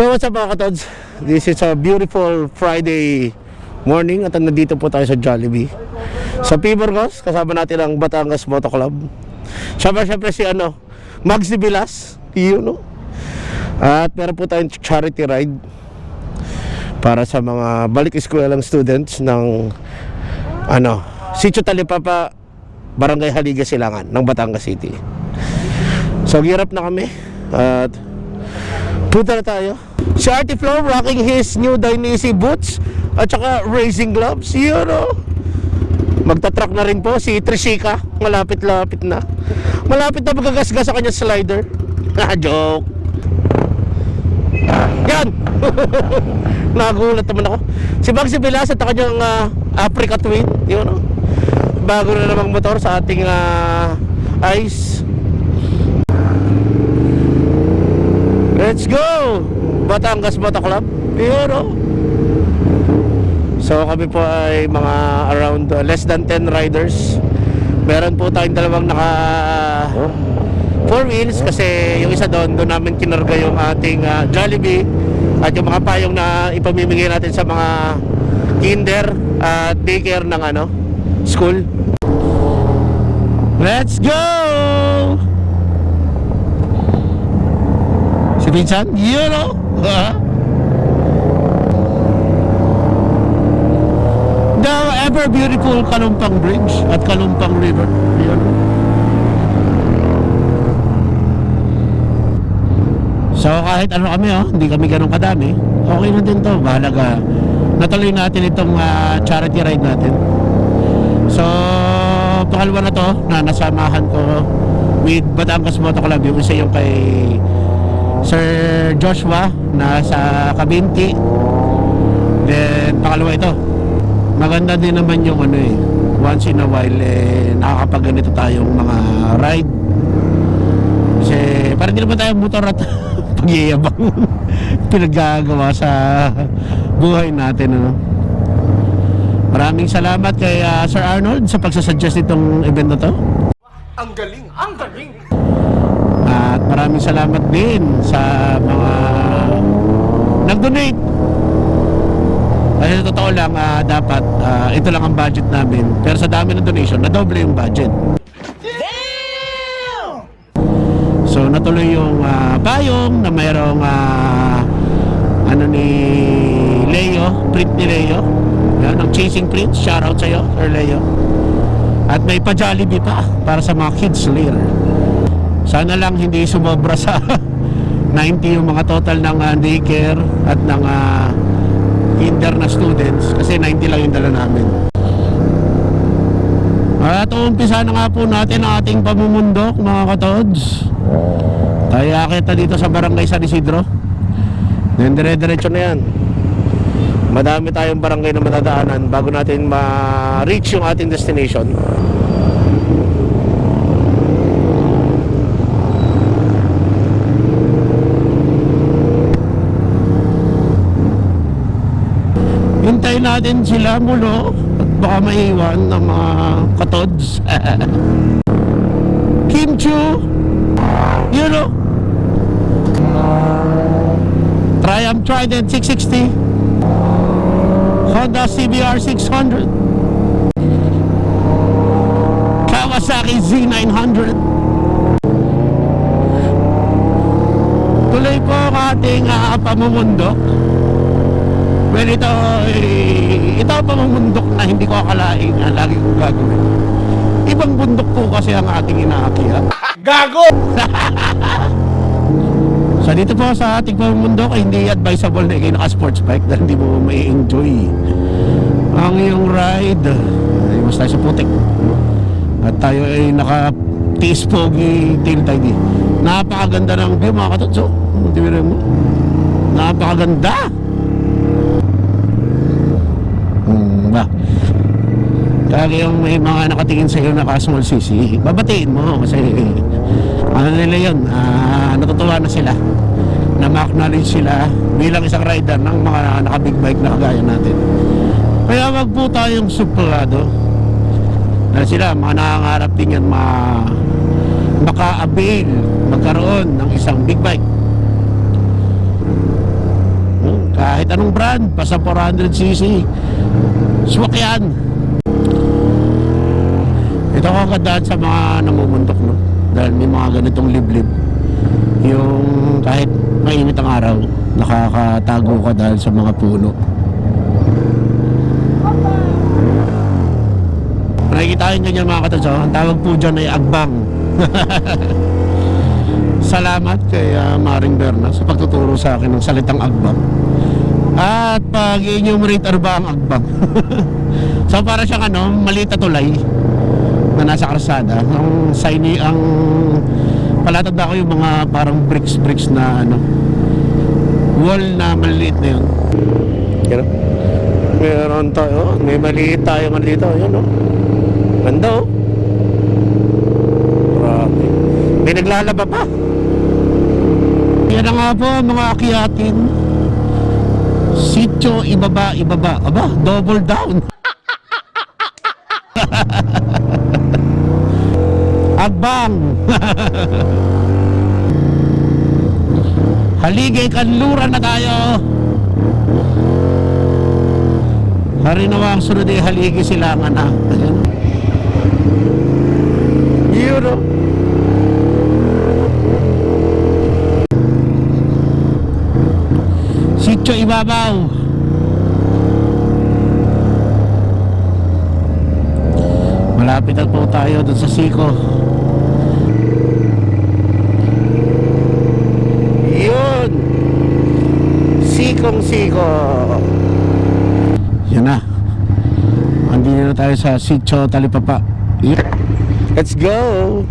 So what's up mga katods? This is a beautiful Friday morning at nandito po tayo sa Jollibee. Sa Piborgos, kasama natin ang Batangas Moto Club. Siyempre, siyempre si ano, Mags de Vilas, yun? At meron po tayong charity ride para sa mga balik eskwelalang students ng ano, Sitio Talipapa, Barangay Haliga Silangan ng Batangas City. So, girap na kami at punta na tayo. Si Artie rocking his new Dainese boots at saka racing gloves. Yun o. Magta-truck na rin po si Trishika. Malapit-lapit na. Malapit na magagasgas sa kanyang slider. Ha, joke. Yan! Nagulat naman ako. Si Bugsy Velas at ang kanyang ah, Africa Twin. Yun o. Bago na namang motor sa ating ah, ice. Let's go! Batangas Club. Yun o. So kami po ay mga around uh, less than 10 riders. Meron po tayong dalawang naka four wheels kasi yung isa doon doon namin kinarga yung ating uh, Jollibee at yung mga payong na ipamimigay natin sa mga kinder at daycare ng ano school. Let's go! Si you know? Ha? The ever beautiful Kalumpang Bridge at Kalumpang River. Yun. So kahit ano kami oh, hindi kami ganun kadami, okay na din to. Mahalaga. Natuloy natin itong ah, charity ride natin. So pangalawa na to na nasamahan ko with Batangas Moto Club. Yung isa yung kay Sir Joshua na sa Kabinti. Then pangalawa ito. Maganda din naman yung ano eh. Once in a while eh nakakapag ganito tayong mga ride. Kasi parang hindi naman tayo motor at pagyayabang pinaggagawa sa buhay natin ano. Maraming salamat kay ah, Sir Arnold sa pagsasuggest nitong event na to. Ang galing! Ang galing! At maraming salamat din sa mga nag-donate. Kasi sa totoo lang, ah, dapat ah, ito lang ang budget namin. Pero sa dami ng donation, nadoble yung budget. So natuloy yung ah, payong na mayroong ah, ano ni Leo, print ni Leo. Yan, ang Chasing Prince. Shoutout sa'yo, Sir Leo. At may pa-Jollibee pa para sa mga kids later. Sana lang hindi sumobra sa 90 yung mga total ng ah, daycare at ng ah, kinder na students kasi 90 lang yung dala namin. At umpisa na nga po natin ang ating pamumundok mga katods. Kaya kita dito sa barangay San Isidro. Then dire-diretso na yan. Madami tayong barangay na matadaanan bago natin ma-reach yung ating destination. Hintayin natin sila mulo at baka maiwan ng mga katods. Kim you know, Triumph Trident 660, Honda CBR 600, Kawasaki Z900. Tuloy po ang ating uh, pamumundok. Well, ito, eh, ito ang pamumundok na hindi ko akalaing uh, lagi kong gagawin. Ibang bundok po kasi ang ating inaakyat. Gago! So dito po sa ating pamumundok ay hindi advisable na kayo naka-sports bike dahil hindi mo may enjoy ang iyong ride. Ay, mas tayo sa putik. At tayo ay naka-tiis pogi tail tidy. Napakaganda ng view mga katotso. Hindi mo mo. Napakaganda. Hmm, ba? Kaya yung may mga nakatingin sa iyo na ka-small CC, babatiin mo kasi ano nila yun, ah, natutuwa na sila na ma-acknowledge sila bilang isang rider ng mga naka-big bike na kagaya natin. Kaya wag po tayong suplado dahil sila, mga nangangarap din yan ma maka-avail magkaroon ng isang big bike. Kahit anong brand, basta 400cc. Swak yan. Ito ko kagandaan sa mga namumundok, no? Dahil may mga ganitong liblib. Yung kahit mainit ang araw, nakakatago ka dahil sa mga puno. Nakikita nyo ganyan mga katatso, ang tawag po dyan ay agbang. Salamat kay uh, Maring Berna sa pagtuturo sa akin ng salitang agbang. At pag enumerate ano ba ang agbang? so para siyang ano, maliit tulay na nasa kalsada. Ang sign ang palatanda ko yung mga parang bricks bricks na ano wall na maliit na yun. Yan Meron tayo, may maliit tayo man dito. Yan o. Ganda o. Grabe. May naglalaba pa. Yan na nga po mga akiyatin. Sityo, ibaba, ibaba. Aba, double down. Agbang. Haligay kanluran na tayo. Hari nawa ang sunod ay haligi silangan na. Ayan. Yun o. Sityo Ibabaw. Malapit na po tayo dun sa Siko. Yun. Sikong Siko. Yan na. Andito na tayo sa Sitio Talipapa. Yeah. Let's go!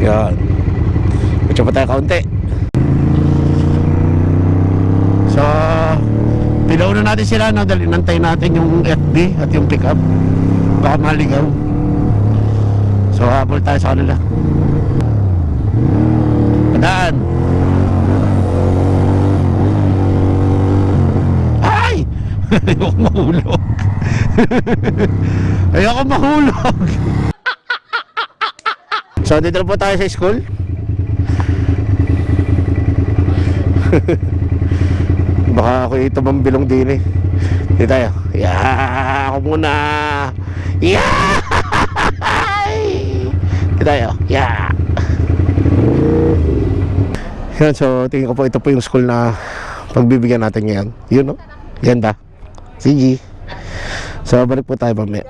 Yan. Medyo pa tayo kaunti. So, pilaw na natin sila no, dahil nantay natin yung FB at yung pickup. Baka maligaw. So, habol tayo sa kanila. Padaan. Ay! Ayoko mahulog. Ayoko mahulog. so, dito po tayo sa school. Baka ako ito mambilong din eh. Dito tayo. Yeah! Ako muna! Yeah! Dito tayo. Yeah! Yan, so tingin ko po ito po yung school na pagbibigyan natin ngayon. Yun, no? Yan ba? Sige. So, balik po tayo mamaya.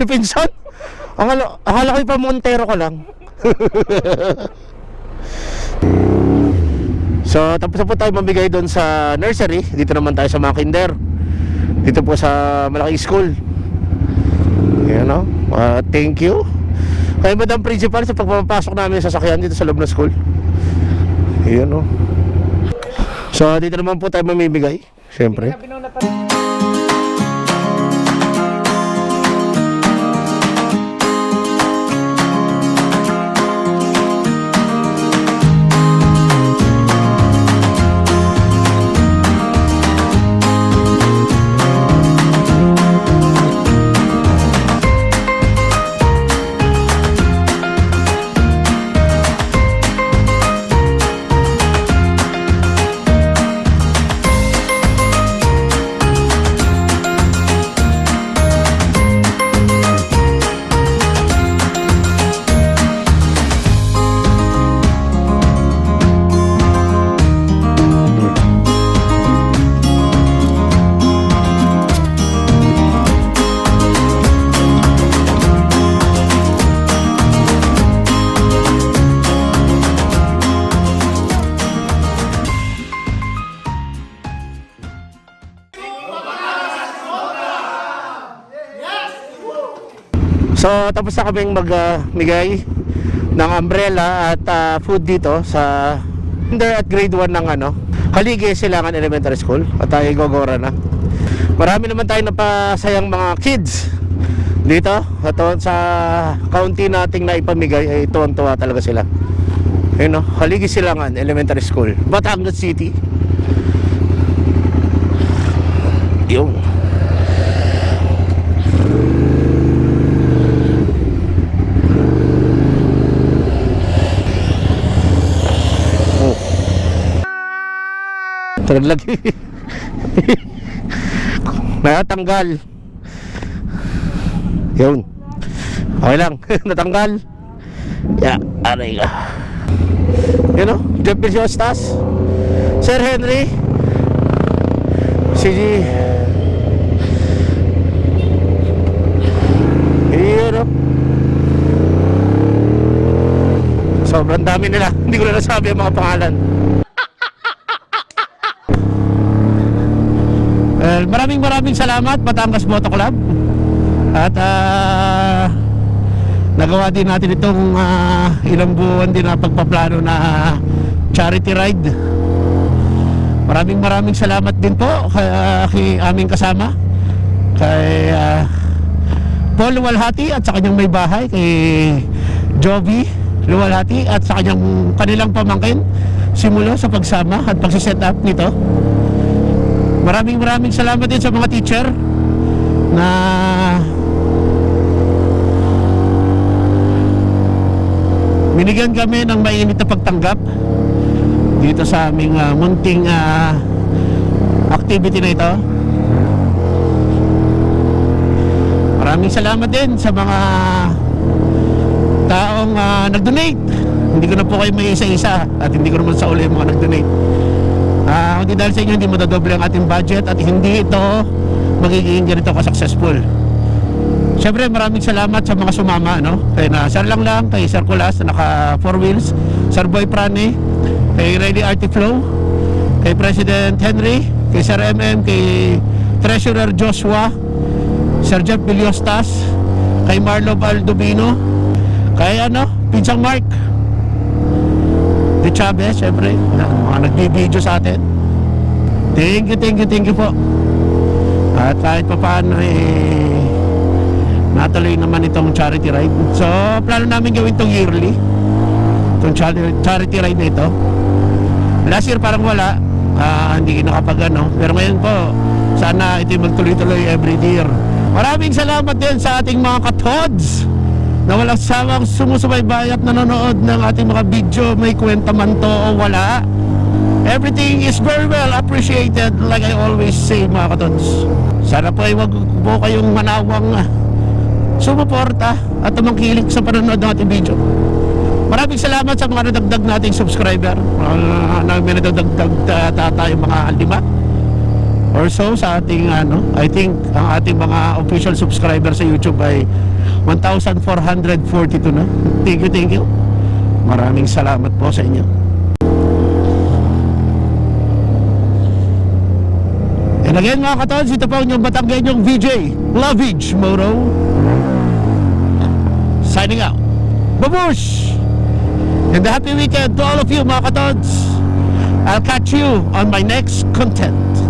Si Pinsan? Akala, akala ko pa Montero ko lang. so, tapos na po tayo mamigay doon sa nursery. Dito naman tayo sa mga kinder. Dito po sa malaking school. Yan o. Uh, thank you. Kay Madam Principal sa pagpapasok namin sa sasakyan dito sa loob ng school. Yan o. So, dito naman po tayo mamimigay. Siyempre. So tapos na kaming magbigay ng umbrella at ah, food dito sa under at grade 1 ng ano Haligi Silangan Elementary School at tayo gogora na. Marami naman tayo napasayang mga kids dito at sa county nating na ipamigay ay tuwang-tuwa talaga sila. Ayun no, Haligi Silangan Elementary School, Batangas City. Yung Oh. Tarag lagi. Natanggal. Yun. Okay lang. Natanggal. Ya, aray ka. Yun o, Jeff Biliostas. Sir Henry. Si o. Sobrang dami nila. Hindi ko na nasabi ang mga pangalan. Maraming salamat Batangas Moto Club. At ah, nagawa din natin itong ah, ilang buwan din na pagpaplano na charity ride. Maraming maraming salamat din po kay, ah, kay aming kasama kay ah, Paul Luwalhati at sa kanyang may bahay kay Joby Luwalhati at sa kanyang kanilang pamangkin simulo sa pagsama at pagsiset up nito. Maraming maraming salamat din sa mga teacher na binigyan kami ng mainit na pagtanggap dito sa aming ah, munting ah, activity na ito. Maraming salamat din sa mga taong ah, nag-donate. Hindi ko na po kayo may isa-isa at hindi ko naman sa uli yung mga nag-donate. Ah, kundi dahil sa inyo hindi madadoble ang ating budget at hindi ito magiging ganito ka-successful. Siyempre maraming salamat sa mga sumama no. Kay na Sir lang lang, kay Sir Kulas na naka four wheels, Sir Boy Prane, kay Ready Artiflow, kay President Henry, kay Sir MM, kay Treasurer Joshua, Sir Jeff Biliostas, kay Marlo Baldubino, kay ano, Pinsang Mark, De Chavez, syempre, mga nagbibideo sa atin. Thank you, thank you, thank you po. At kahit pa paano eh, natuloy naman itong charity ride. So, plano namin gawin itong yearly. Itong charity, ride na ito. Last year parang wala. Ah, hindi nakapag ano. Pero ngayon po, sana ito magtuloy-tuloy every year. Maraming salamat din sa ating mga katods na walang sawang sumusubaybay at nanonood ng ating mga video. May kwenta man to o wala. Everything is very well appreciated like I always say mga katods. Sana po ay wag po kayong manawang ah, sumuporta at tumangkilik sa panonood ng ating video. Maraming salamat sa mga nadagdag nating subscriber. Uh, na may nadagdag ta- ta- tayo mga lima or so sa ating ano, I think ang ating mga official subscriber sa YouTube ay 1,442 na. Thank you, thank you. Maraming salamat po sa inyo. And again mga katons, ito po ang inyong Batanggenyong VJ, Lovage Moto. Signing out. Babush! And a happy weekend to all of you mga katons. I'll catch you on my next content.